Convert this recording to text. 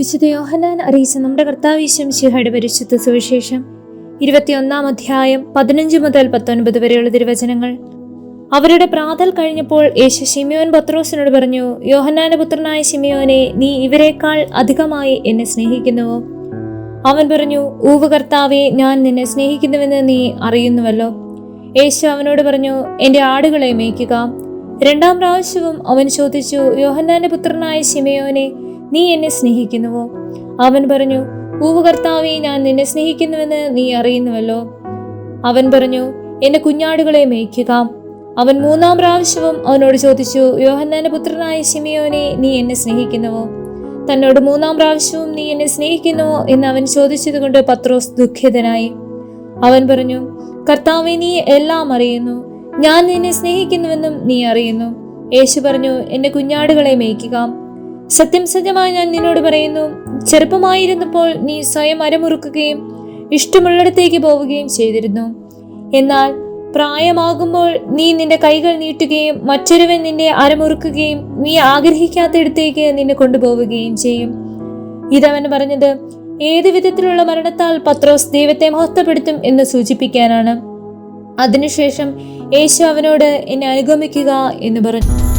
വിശുദ്ധ യോഹനാൻ അറിയിച്ച നമ്മുടെ കർത്താവിശ്വം ശിഹയുടെ പരിശുദ്ധ സുവിശേഷം. ഇരുപത്തിയൊന്നാം അധ്യായം പതിനഞ്ച് മുതൽ പത്തൊൻപത് വരെയുള്ള തിരുവചനങ്ങൾ. അവരുടെ പ്രാതൽ കഴിഞ്ഞപ്പോൾ യേശു ശിമിയോൻ പത്രോസിനോട് പറഞ്ഞു യോഹനാന പുത്രനായ ശിമിയോനെ നീ ഇവരെക്കാൾ അധികമായി എന്നെ സ്നേഹിക്കുന്നുവോ അവൻ പറഞ്ഞു ഊവ് കർത്താവെ ഞാൻ നിന്നെ സ്നേഹിക്കുന്നുവെന്ന് നീ അറിയുന്നുവല്ലോ. യേശു അവനോട് പറഞ്ഞു എന്റെ ആടുകളെ മേയ്ക്കുക. രണ്ടാം പ്രാവശ്യവും അവൻ ചോദിച്ചു യോഹന്നാന്റെ പുത്രനായ ശിമയോനെ നീ എന്നെ സ്നേഹിക്കുന്നുവോ? അവൻ പറഞ്ഞു ഊവ് കർത്താവെ ഞാൻ നിന്നെ സ്നേഹിക്കുന്നുവെന്ന് നീ അറിയുന്നുവല്ലോ. അവൻ പറഞ്ഞു എന്റെ കുഞ്ഞാടുകളെ മേയ്ക്കുക. അവൻ മൂന്നാം പ്രാവശ്യവും അവനോട് ചോദിച്ചു യോഹന്നാന്റെ പുത്രനായ ശിമിയോനെ നീ എന്നെ സ്നേഹിക്കുന്നുവോ? തന്നോട് മൂന്നാം പ്രാവശ്യവും നീ എന്നെ സ്നേഹിക്കുന്നുവോ എന്ന് അവൻ ചോദിച്ചതുകൊണ്ട് പത്രോസ് ദുഃഖിതനായി. അവൻ പറഞ്ഞു കർത്താവെ നീ എല്ലാം അറിയുന്നു. ഞാൻ നിന്നെ സ്നേഹിക്കുന്നുവെന്നും നീ അറിയുന്നു. യേശു പറഞ്ഞു എന്റെ കുഞ്ഞാടുകളെ മേയ്ക്കുക. സത്യം സത്യമായി ഞാൻ നിന്നോട് പറയുന്നു. ചെറുപ്പമായിരുന്നപ്പോൾ നീ സ്വയം അരമുറുക്കുകയും ഇഷ്ടമുള്ളിടത്തേക്ക് പോവുകയും ചെയ്തിരുന്നു. എന്നാൽ പ്രായമാകുമ്പോൾ നീ നിന്റെ കൈകൾ നീട്ടുകയും മറ്റൊരുവൻ നിന്നെ അരമുറുക്കുകയും നീ ആഗ്രഹിക്കാത്തയിടത്തേക്ക് നിന്നെ കൊണ്ടുപോവുകയും ചെയ്യും. ഇതവൻ പറഞ്ഞത് ഏത് വിധത്തിലുള്ള മരണത്താൽ പത്രോസ് ദൈവത്തെ മഹത്വപ്പെടുത്തും എന്ന് സൂചിപ്പിക്കാനാണ്. അതിനുശേഷം യേശു അവനോട് എന്നെ അനുഗമിക്കുക എന്ന് പറഞ്ഞു.